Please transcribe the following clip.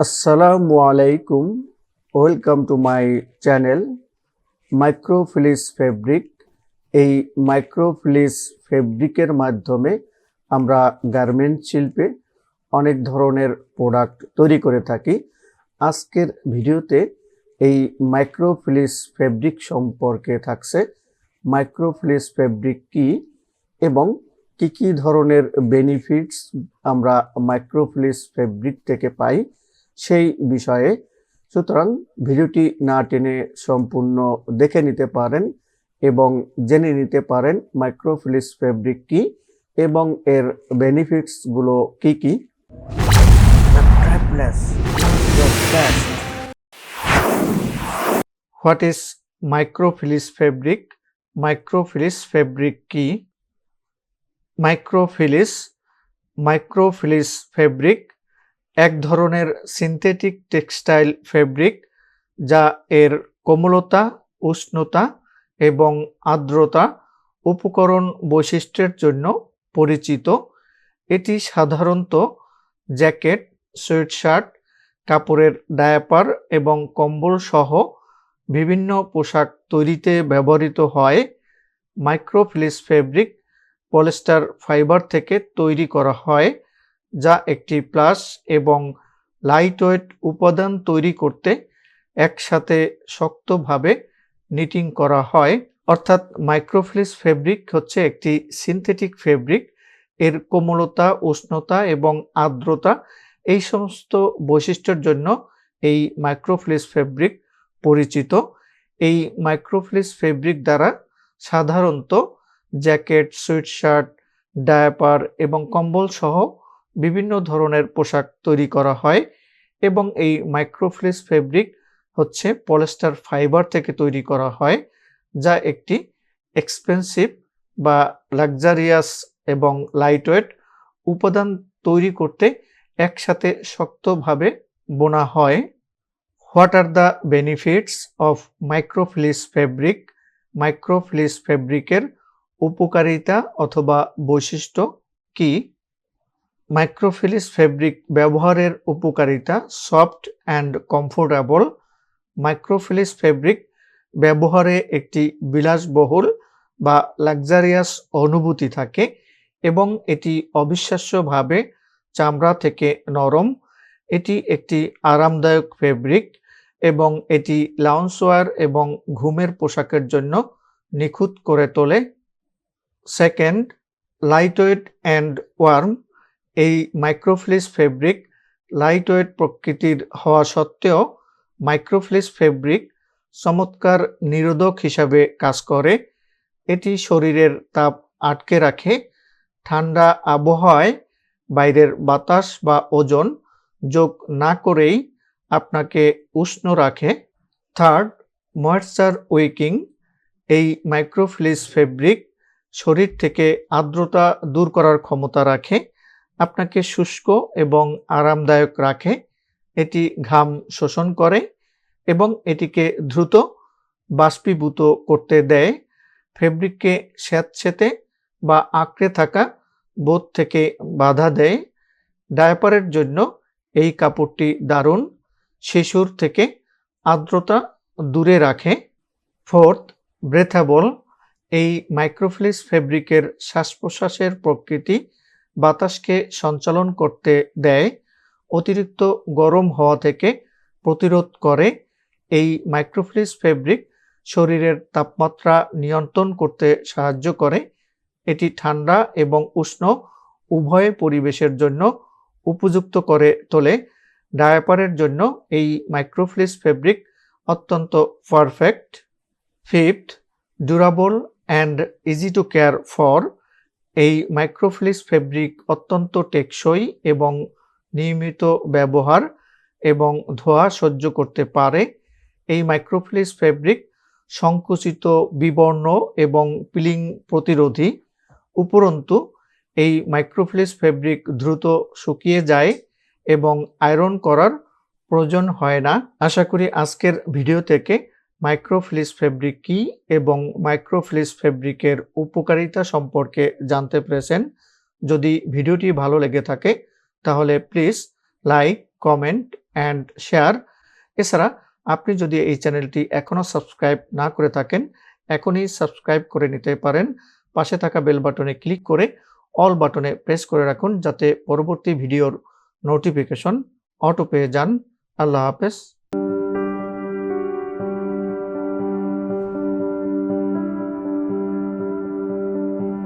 আসসালামু আলাইকুম welcome to my channel microfleece fabric এই মাইক্রোফিলিস ফেব্রিকের মাধ্যমে আমরা গার্মেন্ট শিল্পে অনেক ধরনের প্রোডাক্ট তৈরি করে থাকি। আজকের ভিডিওতে এই মাইক্রোফিলিস ফেব্রিক সম্পর্কে থাকছে। মাইক্রোফিলিস ফেব্রিক কি এবং কি কি ধরনের বেনিফিটস আমরা মাইক্রোফিলিস ফেব্রিক থেকে পাই? সেই বিষয়ে। সুতরাং ভিডিওটি না টেনে সম্পূর্ণ দেখে নিতে পারেন এবং জেনে নিতে পারেন মাইক্রোফিলিস ফেব্রিক কি এবং এর বেনিফিটসগুলো কি কি। What is microfleece fabric microfleece fabric কি? মাইক্রোফিলিস মাইক্রোফিলিস ফেব্রিক এক ধরনের সিনথেটিক টেক্সটাইল ফেব্রিক যা এর কোমলতা, উষ্ণতা এবং আর্দ্রতা উপকরণ বৈশিষ্ট্যের জন্য পরিচিত। এটি সাধারণত জ্যাকেট, সোয়েটশার্ট, কাপড়ের ডায়াপার এবং কম্বল সহ বিভিন্ন পোশাক তৈরিতে ব্যবহৃত হয়। মাইক্রোফিলিস ফেব্রিক পলিস্টার ফাইবার থেকে তৈরি করা হয়। যা একটি প্লাস এবং লাইটওয়েট উপাদান তৈরি করতে একসাথে শক্তভাবে নিটিং করা হয়। অর্থাৎ মাইক্রোফ্লিস ফেব্রিক হচ্ছে একটি সিনথেটিক ফেব্রিক এর কোমলতা, উষ্ণতা এবং আর্দ্রতা এই সমস্ত বৈশিষ্ট্যের জন্য এই মাইক্রোফ্লিস ফেব্রিক পরিচিত। এই মাইক্রোফ্লিস ফেব্রিক দ্বারা সাধারণত জ্যাকেট, সুইটশার্ট, ডায়াপার এবং কম্বল সহ বিভিন্ন ধরনের পোশাক তৈরি করা হয় এবং এই মাইক্রোফ্লিস ফেব্রিক হচ্ছে পলেস্টার ফাইবার থেকে তৈরি করা হয়, যা একটি এক্সপেন্সিভ বা লাক্সারিয়াস এবং লাইটওয়েট উপাদান তৈরি করতে একসাথে শক্তভাবে বোনা হয়। What are the benefits of microfleece fabric microfleece ফেব্রিকের উপকারিতা অথবা বৈশিষ্ট্য কি? মাইক্রোফিলিস ফেব্রিক ব্যবহারের উপকারিতা soft and comfortable. Microfleece fabric ব্যবহারে একটি বিলাসবহুল বা লাক্সারিয়াস অনুভূতি থাকে এবং এটি অবিশ্বাস্যভাবে চামড়া থেকে নরম। এটি একটি আরামদায়ক ফেব্রিক এবং এটি লাউন্সওয়ার এবং ঘুমের পোশাকের জন্য নিখুঁত করে তোলে। সেকেন্ড লাইটওয়েট অ্যান্ড ওয়ার্ম এই মাইক্রোফ্লিস ফেব্রিক লাইটওয়েট প্রকৃতির হওয়া সত্ত্বেও মাইক্রোফ্লিস ফেব্রিক চমৎকার নিরোধক হিসাবে কাজ করে। এটি শরীরের তাপ আটকে রাখে, ঠান্ডা আবহাওয়ায় বাইরের বাতাস বা ওজন যোগ না করেই আপনাকে উষ্ণ রাখে। থার্ড ময়েশ্চার উইকিং এই মাইক্রোফ্লিস ফেব্রিক শরীর থেকে আর্দ্রতা দূর করার ক্ষমতা রাখে। আপনাকে শুষ্ক এবং আরামদায়ক রাখে। এটি ঘাম শোষণ করে এবং এটিকে দ্রুত বাষ্পীভূত করতে দেয়। ফেব্রিককে স্যাঁতসেতে বা আঁকড়ে থাকা বোধ থেকে বাধা দেয়। ডায়াপারের জন্য এই কাপড়টি দারুণ। শিশুর থেকে আর্দ্রতা দূরে রাখে। Fourth, breathable. এই মাইক্রোফ্লিস ফেব্রিকের শ্বাস প্রশ্বাসের প্রকৃতি বাতাসকে সঞ্চালন করতে দেয়, অতিরিক্ত গরম হওয়া থেকে প্রতিরোধ করে, এই মাইক্রোফ্লিস ফেব্রিক শরীরের তাপমাত্রা নিয়ন্ত্রণ করতে সাহায্য করে। এটি ঠান্ডা এবং উষ্ণ উভয় পরিবেশের জন্য উপযুক্ত করে তোলে। ডায়াপারের জন্য এই মাইক্রোফ্লিস ফেব্রিক অত্যন্ত perfect fifth durable, and easy to care for. এই মাইক্রোফ্লিস ফেব্রিক অত্যন্ত টেকসই এবং নিয়মিত ব্যবহার এবং ধোয়া সহ্য করতে পারে। এই মাইক্রোফ্লিস ফেব্রিক সংকুচিত বিবর্ণ এবং পিলিং প্রতিরোধী। উপরন্তু, এই মাইক্রোফ্লিস ফেব্রিক দ্রুত শুকিয়ে যায় এবং আয়রন করার প্রয়োজন হয় না। আশা করি আজকের ভিডিও থেকে মাইক্রোফ্লিস ফেব্রিক কি এবং মাইক্রোফ্লিস ফেব্রিকের উপকারিতা সম্পর্কে জানতে পেরেছেন? যদি ভিডিওটি ভালো লেগে থাকে, তাহলে please like, comment, and share. এছাড়া, আপনি যদি এই চ্যানেলটি এখনও সাবস্ক্রাইব না করে থাকেন, এখনই সাবস্ক্রাইব করে নিতে পারেন। পাশে থাকা বেল বাটনে ক্লিক করে অল বাটনে প্রেস করে রাখুন, যাতে পরবর্তী ভিডিওর নোটিফিকেশন অটো পেয়ে যান। আল্লাহ হাফেজ।